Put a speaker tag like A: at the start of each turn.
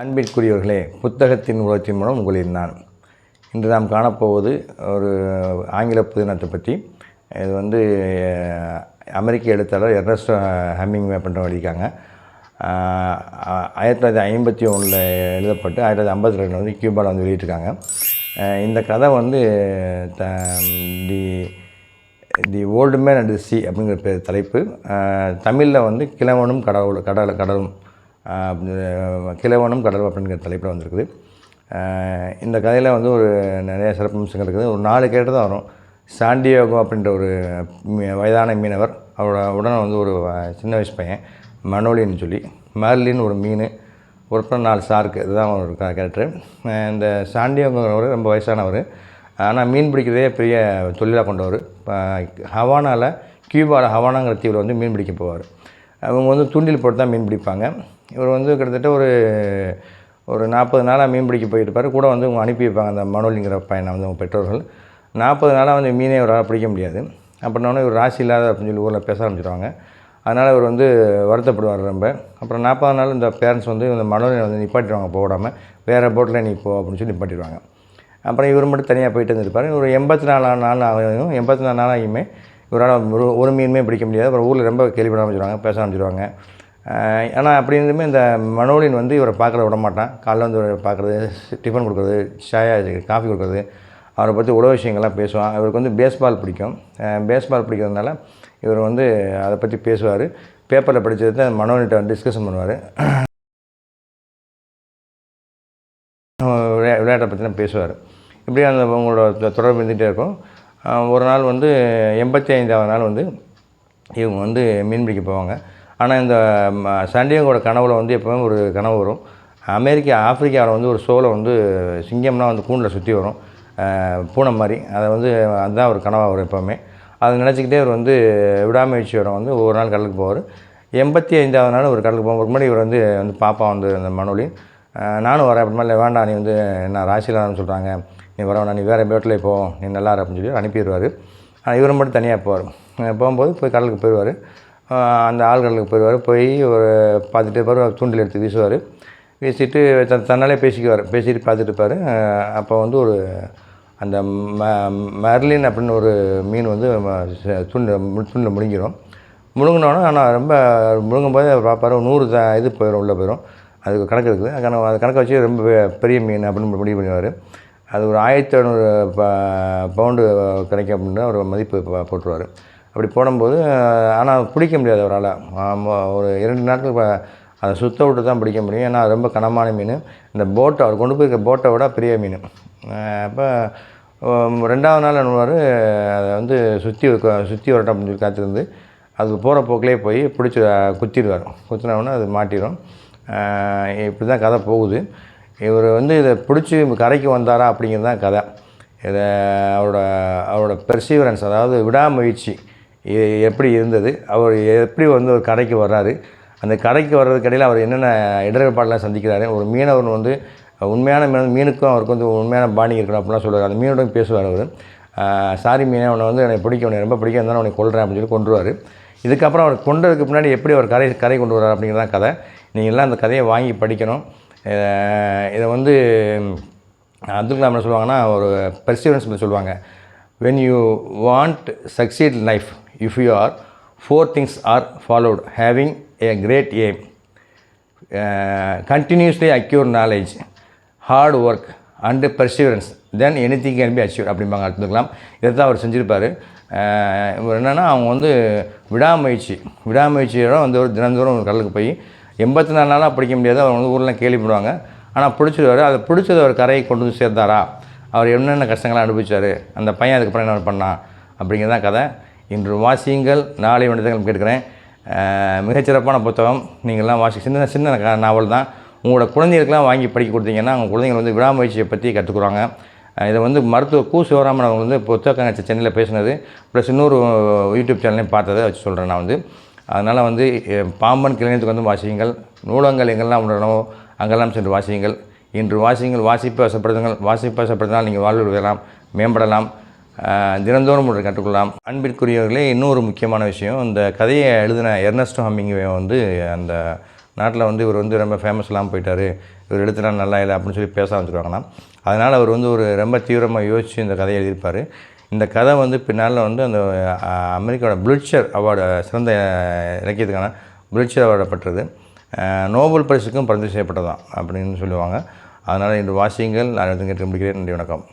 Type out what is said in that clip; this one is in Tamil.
A: அன்பிற்குரியவர்களே புத்தகத்தின் உலகத்தின் மூலம் உங்களில் நான் இன்று நாம் காணப்போவது ஒரு ஆங்கில புதினத்தை பற்றி. இது வந்து அமெரிக்க எழுத்தாளர் எர்னஸ்ட் ஹம்மிங் பண்ணுறவங்க எழுதிக்காங்க ஆயிரத்தி தொள்ளாயிரத்தி ஐம்பத்தி ஒன்றில் எழுதப்பட்டு ஆயிரத்தி தொள்ளாயிரத்தி ஐம்பத்தி ரெண்டில் வந்து கியூபாவில் வந்து வெளியிட்டிருக்காங்க. இந்த கதை வந்து the the the old man and the sea அப்படிங்கிற பேர் தலைப்பு. தமிழில் வந்து கிழவனும் கடவுள் கடல் கடலும் கிழவனும் கடல் அப்படிங்கிற தலைப்பில் வந்திருக்குது. இந்த கதையில் வந்து ஒரு நிறைய சிறப்பம்சங்கள் இருக்குது. ஒரு நாலு கேட்டு தான் வரும். சாண்டியோகோ அப்படின்ற ஒரு மீ- வயதான மீனவர். அவரோட உடனே வந்து ஒரு சின்ன வயசு பையன் மனோலின்னு சொல்லி. மேர்லின் ஒரு மீன் ஒரு அப்புறம் நாலு சார்க்கு. இதுதான் ஒரு கேரக்டர். இந்த சாண்டியோங்கிறவர் ரொம்ப வயசானவர். ஆனால் மீன் பிடிக்கிறதே பெரிய தொழிலாக கொண்டவர். ஹவானாவில் கியூபாவில் ஹவானாங்கிற தீவில் வந்து மீன் பிடிக்க போவார். அவங்க வந்து தூண்டில் போட்டு தான் மீன் பிடிப்பாங்க. இவர் வந்து கிட்டத்தட்ட ஒரு ஒரு நாற்பது நாளாக மீன் பிடிக்க போயிருப்பார். கூட வந்து அவங்க அனுப்பி வைப்பாங்க அந்த மனோலிங்கிற பையனை வந்து அவங்க பெற்றோர்கள். நாற்பது நாளாக வந்து மீனே இவரால் பிடிக்க முடியாது. அப்படின்னோடனே இவர் ராசி இல்லாத அப்படின்னு சொல்லி ஊரில் பேச ஆரம்பிச்சிடுவாங்க அதனால் இவர் வந்து வருத்தப்படுவார் ரொம்ப. அப்புறம் நாற்பது நாள் இந்த பேரண்ட்ஸ் வந்து இந்த மனோலினை வந்து நிப்பாட்டிடுவாங்க போடாமல் வேறு போட்டில் நீ போ அப்படின்னு சொல்லி நிப்பாட்டிடுவாங்க. அப்புறம் இவர் மட்டும் தனியாக போயிட்டு இருந்திருப்பார். ஒரு எண்பத்தி நாலு நாள் ஆகும் எண்பத்தி நாலு நாள் ஆகியுமே இவரால் ஒரு ஒரு மீனுமே பிடிக்க முடியாது. அப்புறம் ஊரில் ரொம்ப கேள்விப்பட ஆரம்பிச்சிடுவாங்க பேச ஆரம்பிச்சிடுவாங்க ஆனால் அப்படி இருந்துமே இந்த மனோலின் வந்து இவரை பார்க்குற விட மாட்டான். காலைல வந்து இவரை பார்க்குறது டிஃபன் கொடுக்குறது சாயா காஃபி கொடுக்குறது அவரை பற்றி உலக விஷயங்கள்லாம் பேசுவான். இவருக்கு வந்து பேஸ்பால் பிடிக்கும். பேஸ்பால் பிடிக்கிறதுனால இவர் வந்து அதை பற்றி பேசுவார். பேப்பரில் படித்ததை மனோனிட்ட டிஸ்கஷன் பண்ணுவார். விளையா விளையாட்டை பற்றிலாம் பேசுவார். இப்படி அந்த உங்களோட தொடர்பு இருந்துகிட்டே இருக்கும். ஒரு நாள் வந்து எண்பத்தி ஐந்தாவது நாள் வந்து இவங்க வந்து மீன் பிடிக்க போவாங்க. ஆனால் இந்த சண்டியங்கோட கனவில் வந்து எப்போவுமே ஒரு கனவு வரும். அமெரிக்கா ஆப்பிரிக்காவில் வந்து ஒரு சோலை வந்து சிங்கம்னா வந்து கூண்டில் சுற்றி வரும். பூனை மாதிரி. அதை வந்து அதுதான் ஒரு கனவாக வரும் எப்போவுமே. அதை நினச்சிக்கிட்டே அவர் வந்து விடாமுயற்சியோட வந்து ஒவ்வொரு நாள் கடலுக்கு போவார். எண்பத்தி ஐந்தாவது நாள் ஒரு கடலுக்கு போகும்போது முன்னாடி இவர் வந்து வந்து பாப்பா வந்து அந்த மனோலி நானும் வரேன் அப்படி இல்லை வேண்டாம் நீ வந்து என்ன ராசிலான்னு சொல்கிறாங்க நீ வர வேணாம் நீ வேறு பேட்டில் போ நீ நல்லா அப்படின்னு சொல்லி அனுப்பிடுவார். ஆனால் இவரும் மட்டும் தனியாக போவார். போகும்போது போய் கடலுக்கு போயிடுவார். அந்த ஆள்களுக்கு போயிடுவார். போய் ஒரு பார்த்துட்டு இருப்பார் தூண்டில் எடுத்து வீசுவார். வீசிட்டு த தன்னாலே பேசிக்குவார். பேசிட்டு பார்த்துட்டு இருப்பார். அப்போ வந்து ஒரு அந்த ம மெர்லின் அப்படின்னு ஒரு மீன் வந்து ம- தூண்டில் முழுங்கிடும் முழுங்கினோன்னா ஆனால் ரொம்ப முழுங்கும் போது பார்ப்பார். நூறு த இது போயிடும் உள்ளே போயிடும் அதுக்கு கணக்கு இருக்குது. கணக்கு அது கணக்கை வச்சு ரொம்ப பெரிய மீன் அப்படின்னு முடிவு பண்ணுவார். அது ஒரு ஆயிரத்தி ஐநூறு ப பவுண்டு கிடைக்கும் அப்படின்னு ஒரு மதிப்பு போட்டுருவார். அப்படி போடும்போது ஆனால் பிடிக்க முடியாது அவரால். ஒரு இரண்டு நாட்கள் அதை சுத்த விட்டு தான் பிடிக்க முடியும். ஏன்னா ரொம்ப கனமான மீன். இந்த போட்டை அவர் கொண்டு போயிருக்க போட்டை விட பெரிய மீன். அப்போ ரெண்டாவது நாள் என்னவார் அதை வந்து சுற்றி சுற்றி வரட்டும் அப்படின்னு சொல்லி காத்திருந்து அது போகிற போக்கிலே போய் பிடிச்சி குத்திடுவார். குத்தினவுடனே அது மாட்டிடும் இப்படி தான் கதை போகுது. இவர் வந்து இதை பிடிச்சி கரைக்கு வந்தாரா அப்படிங்கிறது தான் கதை. இதை அவரோட அவரோட பெர்சீவரன்ஸ் அதாவது விடாமுயற்சி. எப்படி இருந்தது? அவர் எப்படி வந்து ஒரு கடைக்கு வர்றாரு? அந்த கடைக்கு வர்றதுக்கு இடையில் அவர் என்னென்ன இடர்பாடெலாம் சந்திக்கிறாரு? ஒரு மீனவர் வந்து உண்மையான மீன் மீனுக்கும் அவருக்கு வந்து உண்மையான பாண்டிங் இருக்கணும் அப்படிலாம் சொல்லுவார். அந்த மீனோட பேசுவார் அவர். சாரி மீனை உன்னை வந்து எனக்கு பிடிக்கும் உனக்கு ரொம்ப பிடிக்கும் இருந்தாலும் உன்னை கொள்கிறேன் அப்படின்னு சொல்லி கொண்டுருவார் இதுக்கப்புறம் அவர் கொண்டதுக்கு முன்னாடி எப்படி அவர் கரை கரை கொண்டு வர்றார் அப்படிங்கிறதான் கதை. நீங்கள் எல்லாம் அந்த கதையை வாங்கி படிக்கணும். இதை- வந்து அப்துல் கலாம் என்ன சொல்லுவாங்கன்னா ஒரு பெர்சிவரன்ஸ் சொல்லுவாங்க. When you want succeed life if you are four things are followed having a great aim continuously acquire knowledge hard work and perseverance then anything can be achieve அப்படிம்பாங்க எடுத்துக்கலாம் இதை தான் அவர் செஞ்சுருப்பார். Uh, இவர் என்னென்னா அவங்க வந்து விடாமுயற்சி. விடாமுயற்சியோட வந்து ஒரு தினந்தோறும் ஒரு கடலுக்கு போய் எண்பத்தி நாலு நாளாக பிடிக்க முடியாது. அவங்க வந்து ஊரில் கேள்விப்படுவாங்க. ஆனால் பிடிச்சிருவார் அதை பிடிச்சது அவர் கரையை கொண்டு வந்து சேர்த்தாரா? அவர் என்னென்ன கஷ்டங்களாக அனுபவிச்சார்? அந்த பையன் அதுக்கப்புறம் என்ன பண்ணான்? அப்படிங்கிறதான் கதை. இன்று வாசியுங்கள் நாளை வணிதங்கள் கேட்குறேன். மிகச்சிறப்பான புத்தகம். நீங்கள்லாம் வாசி சின்ன சின்ன நாவல் தான். உங்களோட குழந்தைகளுக்கெல்லாம் வாங்கி படிக்க கொடுத்தீங்கன்னா அவங்க குழந்தைங்க வந்து விடாமுயற்சியை பற்றி கற்றுக்குறாங்க இதை வந்து மருத்துவ கு. சிவராமன் அவங்க வந்து புத்தகம் சென்னையில் பேசினது. ப்ளஸ் இன்னொரு யூடியூப் சேனலையும் பார்த்ததை வச்சு சொல்கிறேன் நான் வந்து. அதனால் வந்து பாம்பன் கிளைஞத்துக்கு வந்து வாசியுங்கள். நூலகங்கள் எங்கெல்லாம் உள்ளனவோ அங்கெல்லாம் சென்று வாசியுங்கள். இன்று வாசியுங்கள் வாசிப்பு வசப்படுத்துங்கள். வாசிப்பு வசப்படுத்தினால் நீங்கள் வாழ்வு பெறலாம் மேம்படலாம். தினந்தோறும் ஒன்று கற்றுக்கொள்ளலாம். அன்பிற்குரியவர்களே இன்னொரு முக்கியமான விஷயம் இந்த கதையை எழுதின எர்னஸ்டோ ஹம்மிங்வே வந்து அந்த நாட்டில் வந்து இவர் வந்து ரொம்ப ஃபேமஸ் இல்லாமல் போயிட்டார். இவர் எழுத்துனா நல்லா இல்லை அப்படின்னு சொல்லி பேச ஆரம்பிச்சிருவாங்கன்னா அதனால் அவர் வந்து ஒரு ரொம்ப தீவிரமாக யோசித்து இந்த கதையை எழுதியிருப்பார். இந்த கதை வந்து பின்னால் வந்து அந்த அமெரிக்காவோட புலிட்சர் அவார்டு சிறந்த இலக்கியத்துக்கான புலிட்சர் அவார்டை பெற்றது. நோபல் பரிசுக்கும் பரிந்துரை செய்யப்பட்டதான் அப்படின்னு சொல்லுவாங்க. அதனால் இன்று வாசியுங்கள் நான் கேட்டு முடிக்கிறேன். நன்றி வணக்கம்.